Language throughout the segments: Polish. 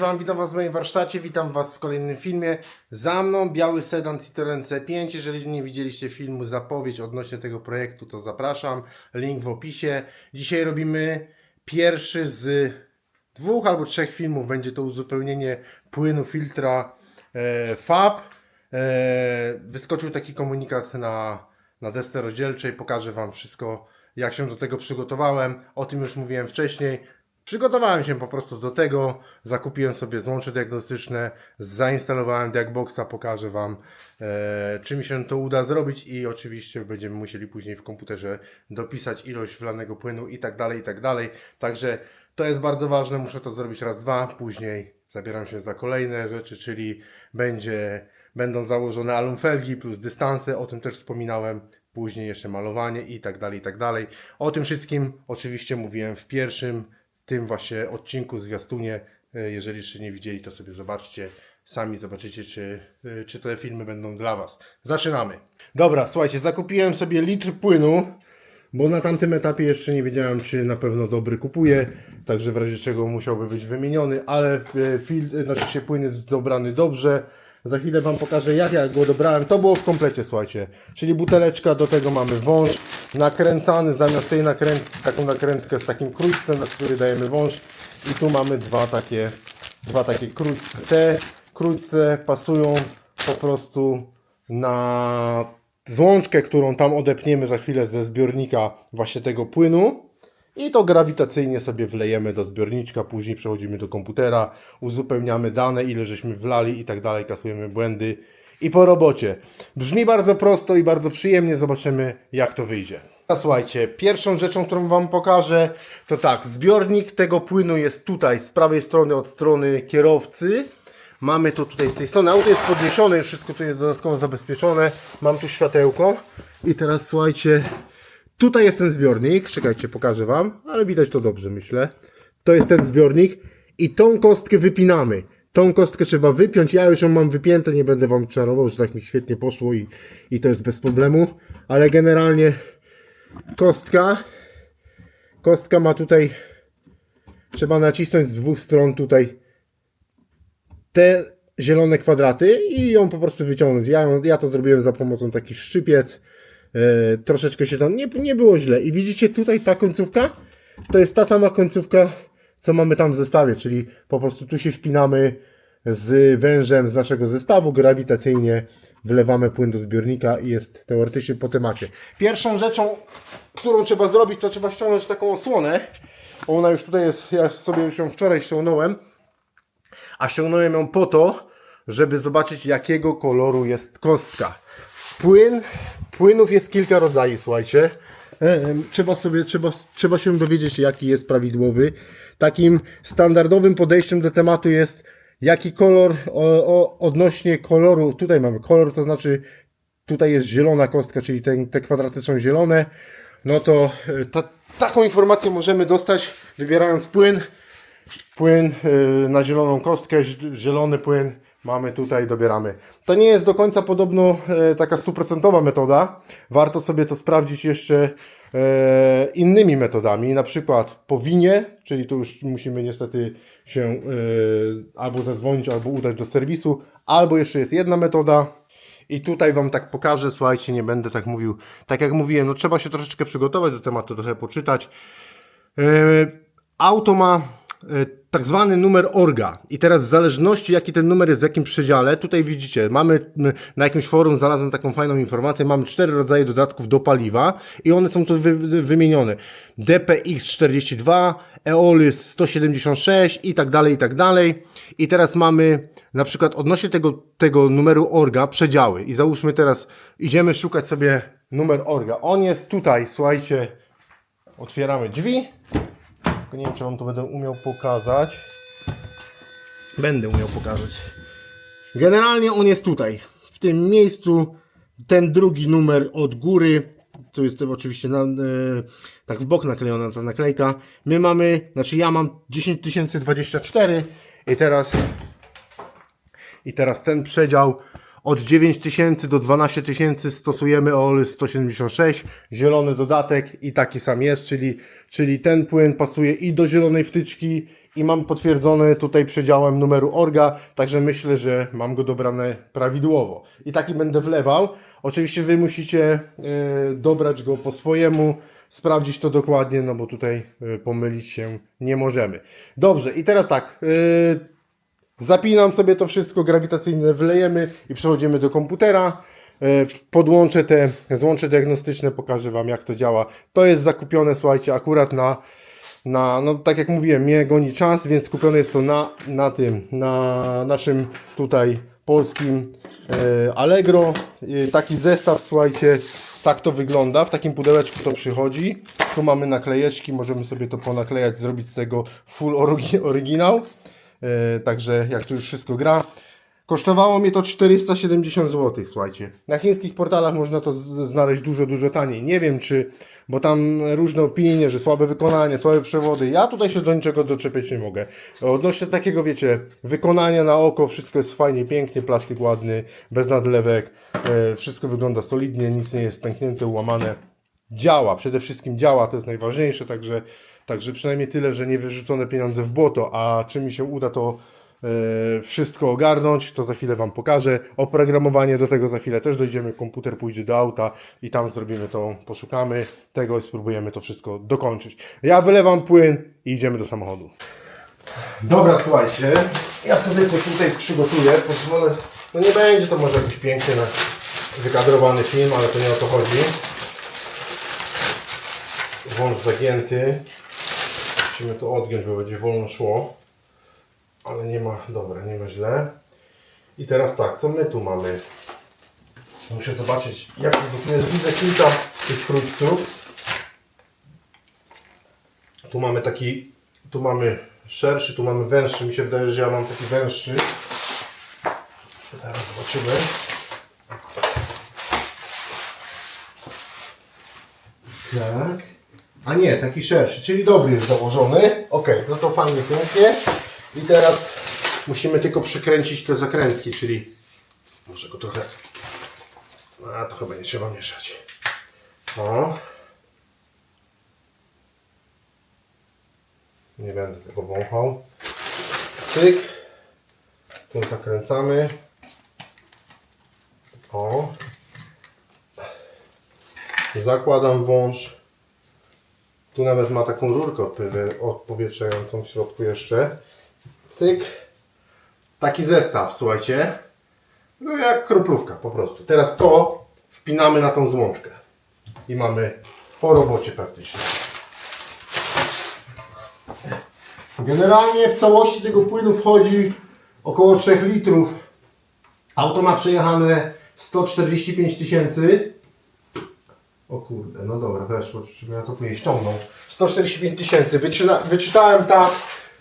Wam, witam Was w moim warsztacie, witam Was w kolejnym filmie. Za mną biały sedan Citroen C5. Jeżeli nie widzieliście filmu zapowiedź odnośnie tego projektu, to zapraszam. Link w opisie. Dzisiaj robimy pierwszy z dwóch albo trzech filmów. Będzie to uzupełnienie płynu filtra e, FAB. E, wyskoczył taki komunikat na, na desce rozdzielczej. Pokażę Wam wszystko, jak się do tego przygotowałem. O tym już mówiłem wcześniej. Przygotowałem się po prostu do tego, zakupiłem sobie złącze diagnostyczne, zainstalowałem Diagboxa, pokażę Wam, e, czy mi się to uda zrobić i oczywiście będziemy musieli później w komputerze dopisać ilość wlanego płynu i tak dalej, i tak dalej. Także to jest bardzo ważne, muszę to zrobić raz, dwa, później zabieram się za kolejne rzeczy, czyli będzie, będą założone alumfelgi plus dystanse, o tym też wspominałem, później jeszcze malowanie i tak dalej, i tak dalej. O tym wszystkim oczywiście mówiłem w pierwszym tym właśnie odcinku, zwiastunie. E, Jeżeli jeszcze nie widzieli, to sobie zobaczcie. Sami zobaczycie, czy, e, czy te filmy będą dla Was. Zaczynamy. Dobra, słuchajcie, zakupiłem sobie litr płynu, bo na tamtym etapie jeszcze nie wiedziałem, czy na pewno dobry kupuję. Także w razie czego musiałby być wymieniony, ale e, fil, znaczy się płyn jest dobrany dobrze. Za chwilę Wam pokażę, jak ja go dobrałem. To było w komplecie, słuchajcie. Czyli buteleczka, do tego mamy wąż nakręcany, zamiast tej nakrętki, taką nakrętkę z takim krójcem, na który dajemy wąż. I tu mamy dwa takie, dwa takie krójce. Te krójce pasują po prostu na złączkę, którą tam odepniemy za chwilę ze zbiornika właśnie tego płynu. I to grawitacyjnie sobie wlejemy do zbiorniczka, później przechodzimy do komputera, uzupełniamy dane, ile żeśmy wlali i tak dalej, kasujemy błędy i po robocie. Brzmi bardzo prosto i bardzo przyjemnie, zobaczymy jak to wyjdzie. A słuchajcie, pierwszą rzeczą, którą Wam pokażę, to tak, zbiornik tego płynu jest tutaj, z prawej strony od strony kierowcy. Mamy to tutaj z tej strony, auto jest podniesione, wszystko tu jest dodatkowo zabezpieczone. Mam tu światełko i teraz słuchajcie, Tutaj jest ten zbiornik, czekajcie, pokażę Wam, ale widać to dobrze, myślę. To jest ten zbiornik i tą kostkę wypinamy. Tą kostkę trzeba wypiąć, ja już ją mam wypięte, nie będę Wam czarował, że tak mi świetnie poszło i, i to jest bez problemu, ale generalnie kostka, kostka ma tutaj, trzeba nacisnąć z dwóch stron tutaj te zielone kwadraty i ją po prostu wyciągnąć. Ja, ja to zrobiłem za pomocą takich szczypiec. E, troszeczkę się tam nie, nie było źle. I widzicie tutaj ta końcówka? To jest ta sama końcówka, co mamy tam w zestawie, czyli po prostu tu się wpinamy z wężem z naszego zestawu, grawitacyjnie wlewamy płyn do zbiornika i jest teoretycznie po temacie. Pierwszą rzeczą, którą trzeba zrobić, to trzeba ściągnąć taką osłonę. Ona już tutaj jest, ja sobie ją wczoraj ściągnąłem a ściągnąłem ją po to, żeby zobaczyć jakiego koloru jest kostka. Płyn, płynów jest kilka rodzajów, słuchajcie. E, em, Trzeba sobie, trzeba, trzeba się dowiedzieć jaki jest prawidłowy. Takim standardowym podejściem do tematu jest jaki kolor o, o, odnośnie koloru, tutaj mamy kolor, to znaczy tutaj jest zielona kostka, czyli te, te kwadraty są zielone, no to e, ta, taką informację możemy dostać wybierając płyn płyn na zieloną kostkę, zi- zielony płyn mamy tutaj, dobieramy. To nie jest do końca podobno e, taka stuprocentowa metoda. Warto sobie to sprawdzić jeszcze e, innymi metodami, na przykład po winie, czyli tu już musimy niestety się e, albo zadzwonić, albo udać do serwisu, albo jeszcze jest jedna metoda. I tutaj Wam tak pokażę, słuchajcie, nie będę tak mówił. Tak jak mówiłem, no trzeba się troszeczkę przygotować do tematu, trochę poczytać. Auto ma tak zwany numer orga i teraz w zależności jaki ten numer jest w jakim przedziale, tutaj widzicie, mamy m, na jakimś forum znalazłem taką fajną informację, mamy cztery rodzaje dodatków do paliwa i one są tu wy, wymienione. DPX42, Eolys 176 i tak dalej, i tak dalej. I teraz mamy na przykład odnośnie tego, tego numeru orga przedziały i załóżmy teraz idziemy szukać sobie numer orga. On jest tutaj, słuchajcie, otwieramy drzwi. Tylko nie wiem, czy Wam to będę umiał pokazać. Będę umiał pokazać. Generalnie on jest tutaj. W tym miejscu ten drugi numer od góry. Tu jest oczywiście na, e, tak w bok naklejona ta naklejka. My mamy, znaczy ja mam 10024 i teraz i teraz ten przedział od 9000 do 12000 stosujemy OLY 176, zielony dodatek i taki sam jest, czyli, czyli ten płyn pasuje i do zielonej wtyczki i mam potwierdzony tutaj przedziałem numeru orga, także myślę, że mam go dobrane prawidłowo. I taki będę wlewał. Oczywiście Wy musicie e, dobrać go po swojemu, sprawdzić to dokładnie, no bo tutaj e, pomylić się nie możemy. Dobrze, i teraz tak. e, Zapinam sobie to wszystko grawitacyjne, wlejemy i przechodzimy do komputera. E, Podłączę te złącze diagnostyczne, pokażę Wam jak to działa. To jest zakupione, słuchajcie, akurat na, na no tak jak mówiłem, mnie goni czas, więc kupione jest to na, na tym, na naszym tutaj polskim e, Allegro. E, Taki zestaw, słuchajcie, tak to wygląda. W takim pudełeczku to przychodzi. Tu mamy naklejeczki, możemy sobie to ponaklejać, zrobić z tego full orygi- oryginał. Także jak tu już wszystko gra. Kosztowało mnie to 470 zł, słuchajcie. Na chińskich portalach można to znaleźć dużo, dużo taniej. Nie wiem czy, bo tam różne opinie, że słabe wykonanie, słabe przewody. Ja tutaj się do niczego doczepiać nie mogę. Odnośnie takiego, wiecie, wykonania na oko, wszystko jest fajnie, pięknie, plastik ładny, bez nadlewek, e, wszystko wygląda solidnie, nic nie jest pęknięte, ułamane. Działa, przede wszystkim działa, to jest najważniejsze, także, także przynajmniej tyle, że nie wyrzucone pieniądze w błoto, a czy mi się uda to wszystko ogarnąć, to za chwilę Wam pokażę. Oprogramowanie do tego za chwilę też dojdziemy, komputer pójdzie do auta i tam zrobimy to, poszukamy tego i spróbujemy to wszystko dokończyć. Ja wylewam płyn i idziemy do samochodu. Dobra, słuchajcie, ja sobie to tutaj przygotuję, pozwolę, no nie będzie to może jakiś piękny, wykadrowany film, ale to nie o to chodzi. Wąż zagięty. Musimy to odgiąć, bo będzie wolno szło. Ale nie ma, dobra, nie ma źle. I teraz tak, co my tu mamy? Muszę zobaczyć, jak tu jest. Widzę kilka tych krótców. Tu mamy taki, tu mamy szerszy, tu mamy węższy. Mi się wydaje, że ja mam taki węższy. Zaraz zobaczymy. Tak. A nie, taki szerszy, czyli dobry jest założony. Ok, no to fajnie, pięknie. I teraz musimy tylko przykręcić te zakrętki, czyli może go trochę. A to chyba nie trzeba mieszać. O. Nie będę tego wąchał. Cyk. Tu zakręcamy. O. Zakładam wąż. Tu nawet ma taką rurkę odpowie- odpowietrzającą w środku jeszcze. Cyk. Taki zestaw, słuchajcie. No jak kroplówka po prostu. Teraz to wpinamy na tą złączkę. I mamy po robocie praktycznie. Generalnie w całości tego płynu wchodzi około 3 litrów. Auto ma przejechane 145 tysięcy. O kurde, no dobra, weszło, czy ja to później ściągnął. 145 tysięcy. Wyczytałem tak,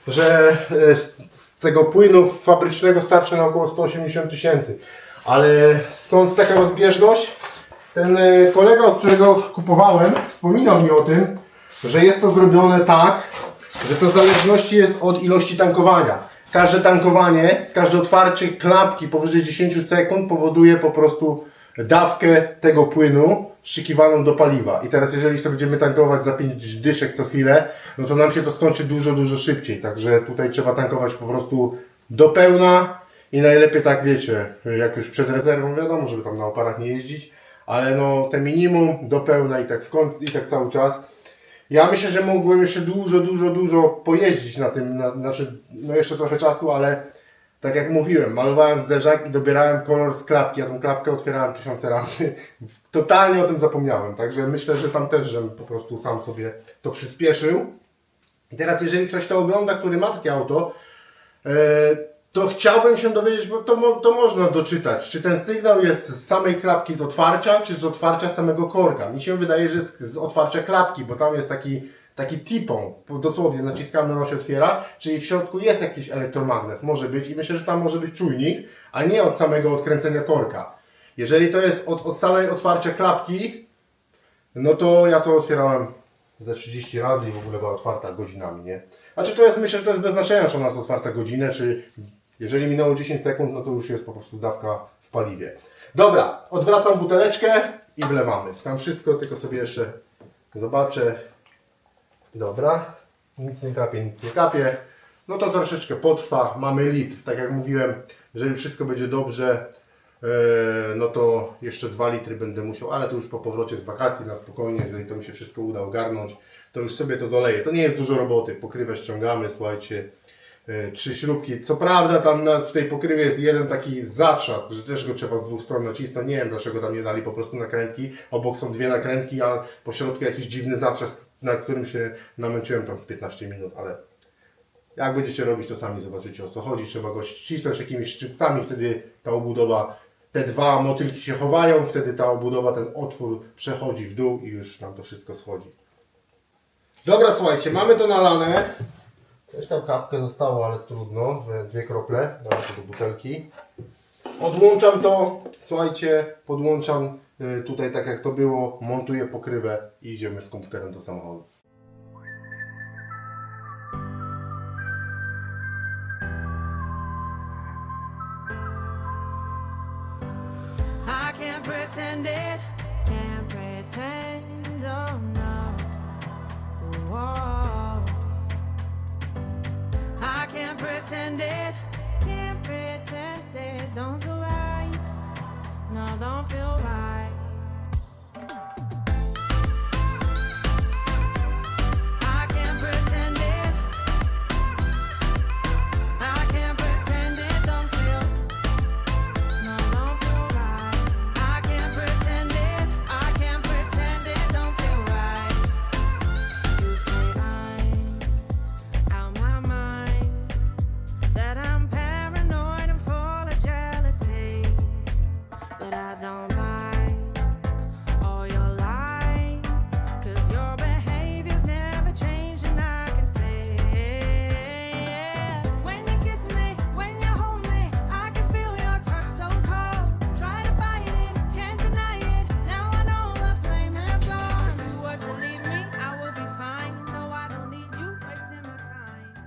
że e, z, tego płynu fabrycznego starczy na około 180 tysięcy. Ale skąd taka rozbieżność? Ten e, kolega, od którego kupowałem, wspominał mi o tym, że jest to zrobione tak, że to w zależności jest od ilości tankowania. Każde tankowanie, każde otwarcie klapki powyżej 10 sekund powoduje po prostu dawkę tego płynu wszykiwaną do paliwa. I teraz jeżeli sobie będziemy tankować za 5 dyszek co chwilę, no to nam się to skończy dużo, dużo szybciej. Także tutaj trzeba tankować po prostu do pełna i najlepiej tak wiecie, jak już przed rezerwą wiadomo, żeby tam na oparach nie jeździć, ale no te minimum do pełna i tak w końcu, i tak cały czas. Ja myślę, że mógłbym jeszcze dużo, dużo, dużo pojeździć na tym, na, znaczy, no jeszcze trochę czasu, ale tak jak mówiłem, malowałem zderzak i dobierałem kolor z klapki, ja tą klapkę otwierałem tysiące razy. Totalnie o tym zapomniałem, także myślę, że tam też, żebym po prostu sam sobie to przyspieszył. I teraz jeżeli ktoś to ogląda, który ma takie auto, e, to chciałbym się dowiedzieć, bo to, to można doczytać, czy ten sygnał jest z samej klapki z otwarcia, czy z otwarcia samego korka. Mi się wydaje, że z, z otwarcia klapki, bo tam jest taki, taki tipą, dosłownie naciskamy, ona się otwiera, czyli w środku jest jakiś elektromagnes, może być i myślę, że tam może być czujnik, a nie od samego odkręcenia korka. Jeżeli to jest od, od samej otwarcia klapki, no to ja to otwierałem ze 30 razy i w ogóle była otwarta godzinami, nie? Znaczy to jest, myślę, że to jest bez znaczenia, czy ona jest otwarta godzinę, czy jeżeli minęło 10 sekund, no to już jest po prostu dawka w paliwie. Dobra, odwracam buteleczkę i wlewamy. Tam wszystko, tylko sobie jeszcze zobaczę. Dobra, nic nie kapie, nic nie kapie. no to troszeczkę potrwa. Mamy lit, tak jak mówiłem, jeżeli wszystko będzie dobrze, e, no to jeszcze 2 litry będę musiał, ale to już po powrocie z wakacji na spokojnie, jeżeli to mi się wszystko uda ogarnąć, to już sobie to doleję. To nie jest dużo roboty, pokrywę ściągamy, słuchajcie, trzy śrubki. Co prawda tam na, w tej pokrywie jest jeden taki zatrzask, że też go trzeba z dwóch stron nacisnąć. Nie wiem dlaczego tam nie dali po prostu nakrętki. Obok są dwie nakrętki, a po środku jakiś dziwny zatrzask, na którym się namęczyłem tam z 15 minut, ale jak będziecie robić, to sami zobaczycie o co chodzi. Trzeba go ścisnąć jakimiś szczypcami, wtedy ta obudowa, te dwa motylki się chowają, wtedy ta obudowa, ten otwór przechodzi w dół i już nam to wszystko schodzi. Dobra, słuchajcie, mamy to nalane. Coś tam kapkę zostało, ale trudno. Dwie, krople, dam to do butelki. Odłączam to, słuchajcie, podłączam y, tutaj tak jak to było, montuję pokrywę i idziemy z komputerem do samochodu. Feel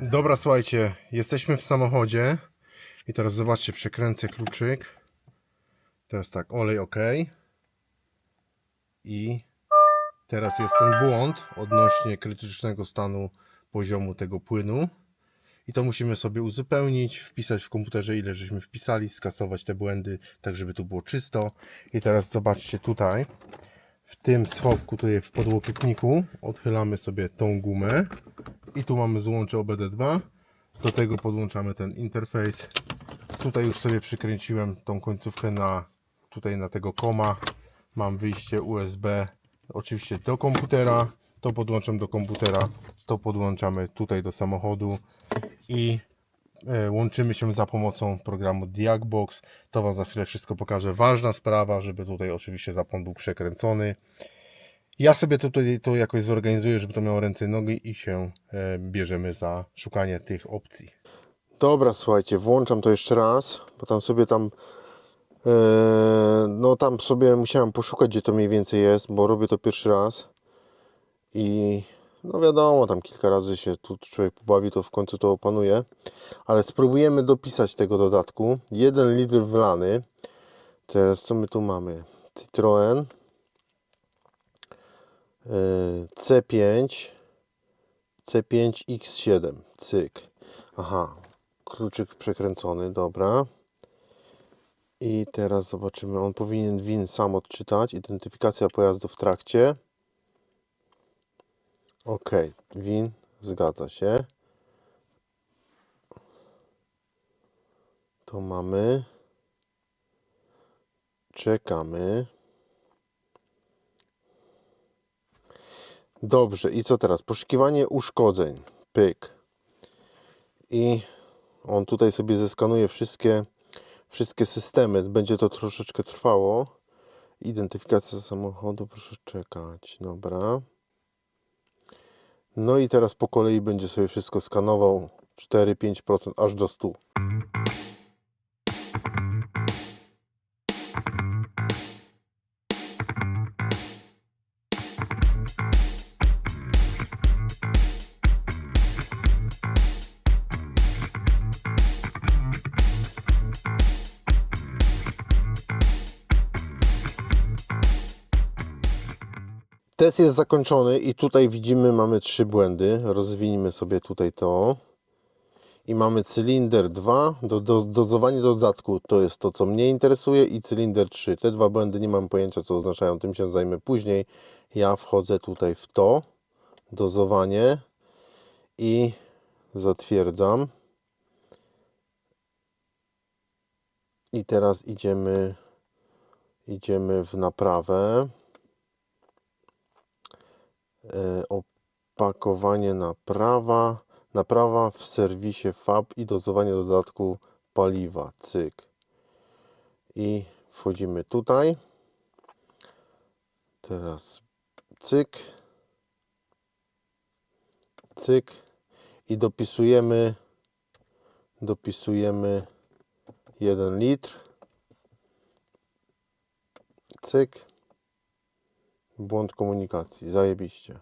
Dobra, słuchajcie, jesteśmy w samochodzie. I teraz zobaczcie, przekręcę kluczyk. Teraz tak, olej OK. I teraz jest ten błąd odnośnie krytycznego stanu poziomu tego płynu. I to musimy sobie uzupełnić, wpisać w komputerze ile żeśmy wpisali, skasować te błędy, tak żeby tu było czysto. I teraz zobaczcie tutaj, w tym schowku, tutaj w podłokietniku, odchylamy sobie tą gumę i tu mamy złącze OBD2. Do tego podłączamy ten interfejs. Tutaj już sobie przykręciłem tą końcówkę na tutaj na tego koma. Mam wyjście USB oczywiście do komputera. To podłączam do komputera. To podłączamy tutaj do samochodu i e, łączymy się za pomocą programu Diagbox. To Wam za chwilę wszystko pokażę. Ważna sprawa, żeby tutaj oczywiście zapłon był przekręcony. Ja sobie tutaj to jakoś zorganizuję, żeby to miało ręce i nogi i się e, bierzemy za szukanie tych opcji. Dobra, słuchajcie, włączam to jeszcze raz, bo tam sobie tam no tam sobie musiałem poszukać, gdzie to mniej więcej jest, bo robię to pierwszy raz. I no wiadomo, tam kilka razy się tu człowiek pobawi, to w końcu to opanuje, ale spróbujemy dopisać tego dodatku. Jeden litr wlany. Teraz co my tu mamy? Citroen. E, C5 C5X7 cyk. Aha kluczyk przekręcony, dobra i teraz zobaczymy, on powinien WIN sam odczytać, identyfikacja pojazdu w trakcie. Ok, WIN. Zgadza się. To mamy. Czekamy. Dobrze, i co teraz? Poszukiwanie uszkodzeń. Pyk. I on tutaj sobie zeskanuje wszystkie, wszystkie systemy. Będzie to troszeczkę trwało. Identyfikacja samochodu, proszę czekać. Dobra. No i teraz po kolei będzie sobie wszystko skanował 4-5% aż do 100. Test jest zakończony i tutaj widzimy, mamy trzy błędy. Rozwiniemy sobie tutaj to. I mamy cylinder 2, do, do, dozowanie dodatku to jest to, co mnie interesuje i cylinder 3. Te dwa błędy nie mam pojęcia, co oznaczają, tym się zajmę później. Ja wchodzę tutaj w to, dozowanie i zatwierdzam. I teraz idziemy, idziemy w naprawę. E, opakowanie naprawa, naprawa w serwisie FAB i dozowanie dodatku paliwa. Cyk. I wchodzimy tutaj. Teraz cyk. Cyk. I dopisujemy dopisujemy 1 litr. Cyk. Błąd komunikacji. Zajebiście.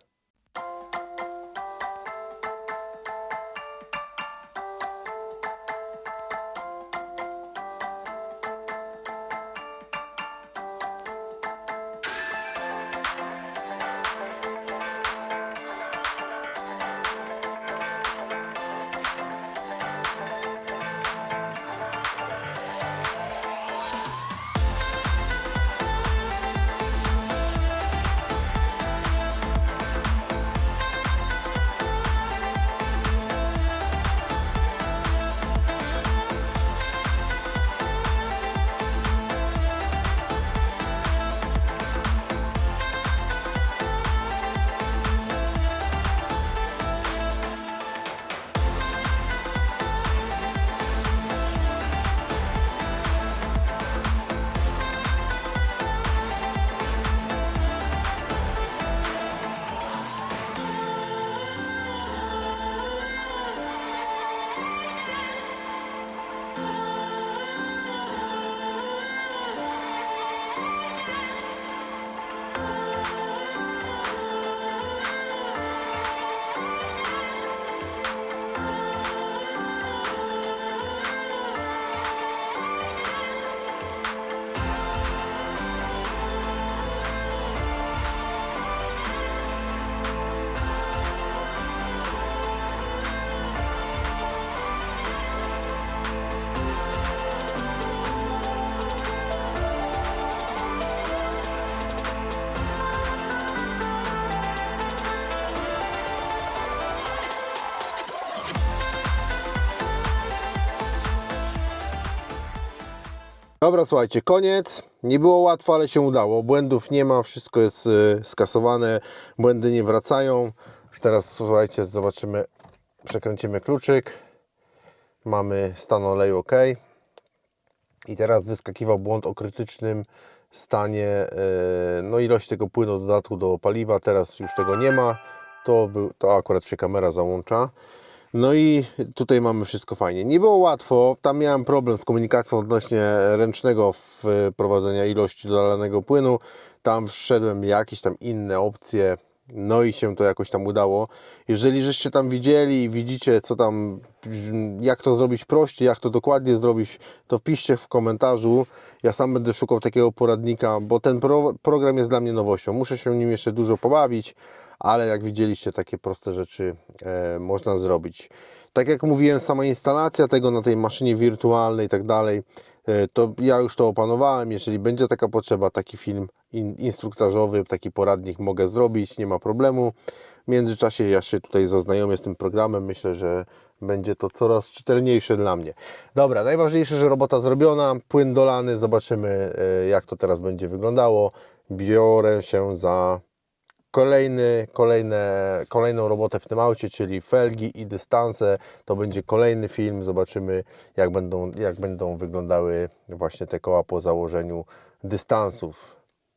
Dobra, słuchajcie, koniec. Nie było łatwo, ale się udało. Błędów nie ma, wszystko jest y, skasowane, błędy nie wracają. Teraz słuchajcie, zobaczymy, przekręcimy kluczyk. Mamy stan oleju OK. I teraz wyskakiwał błąd o krytycznym stanie, y, no ilość tego płynu dodatku do paliwa. Teraz już tego nie ma. To, był, to akurat się kamera załącza. No i tutaj mamy wszystko fajnie. Nie było łatwo, tam miałem problem z komunikacją odnośnie ręcznego wprowadzenia ilości dolanego płynu. Tam wszedłem jakieś tam inne opcje, no i się to jakoś tam udało. Jeżeli żeście tam widzieli i widzicie, co tam, jak to zrobić prościej, jak to dokładnie zrobić, to piszcie w komentarzu. Ja sam będę szukał takiego poradnika, bo ten pro, program jest dla mnie nowością. Muszę się nim jeszcze dużo pobawić ale jak widzieliście, takie proste rzeczy e, można zrobić. Tak jak mówiłem, sama instalacja tego na tej maszynie wirtualnej i tak dalej, e, to ja już to opanowałem. Jeżeli będzie taka potrzeba, taki film in, instruktażowy, taki poradnik mogę zrobić, nie ma problemu. W międzyczasie ja się tutaj zaznajomię z tym programem. Myślę, że będzie to coraz czytelniejsze dla mnie. Dobra, najważniejsze, że robota zrobiona, płyn dolany, zobaczymy e, jak to teraz będzie wyglądało. Biorę się za kolejny, kolejne, kolejną robotę w tym aucie, czyli felgi i dystanse. To będzie kolejny film. Zobaczymy, jak będą, jak będą wyglądały właśnie te koła po założeniu dystansów.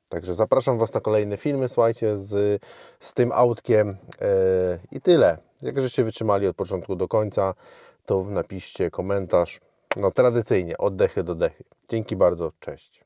Także zapraszam Was na kolejne filmy, słuchajcie, z, z tym autkiem yy, i tyle. Jak żeście wytrzymali od początku do końca, to napiszcie komentarz. No tradycyjnie, od dechy do dechy. Dzięki bardzo, cześć.